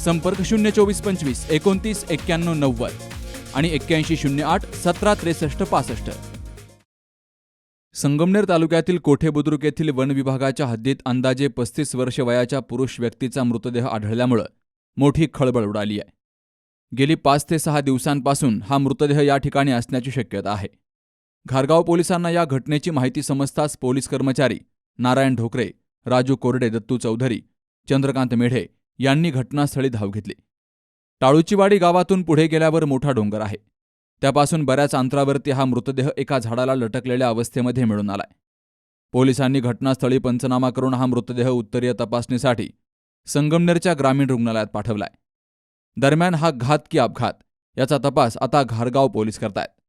संपर्क शून्य चोवीस पंचवीस एकोणतीस एक्क्याण्णव नव्वद आणि एक्क्याऐंशी शून्य आठ सतरा त्रेसष्ट पासष्ट. संगमनेर तालुक्यातील कोठे बुद्रुक येथील वन विभागाच्या हद्दीत अंदाजे पस्तीस वर्ष वयाच्या पुरुष व्यक्तीचा मृतदेह आढळल्यामुळं मोठी खळबळ उडाली आहे. गेली पाच ते सहा दिवसांपासून हा मृतदेह या ठिकाणी असण्याची शक्यता आहे. घारगाव पोलिसांना या घटनेची माहिती समजताच पोलीस कर्मचारी नारायण ढोकरे राजू कोरडे दत्तू चौधरी चंद्रकांत मेढे यांनी घटनास्थळी धाव घेतली. टाळूचीवाडी गावातून पुढे गेल्यावर मोठा डोंगर आहे. त्यापासून बऱ्याच अंतरावरती हा मृतदेह एका झाडाला लटकलेल्या अवस्थेमध्ये मिळून आलाय. पोलिसांनी घटनास्थळी पंचनामा करून हा मृतदेह उत्तरीय तपासणीसाठी संगमनेरच्या ग्रामीण रुग्णालयात पाठवलाय. दरम्यान हा घात की अपघात याचा तपास आता घारगाव पोलीस करतायत.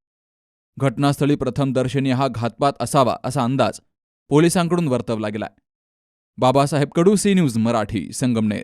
घटनास्थळी प्रथमदर्शनी हा घातपात असावा असा अंदाज पोलिसांकडून वर्तवला गेलाय. Babasaheb Kadu C News Marathi Sangamner.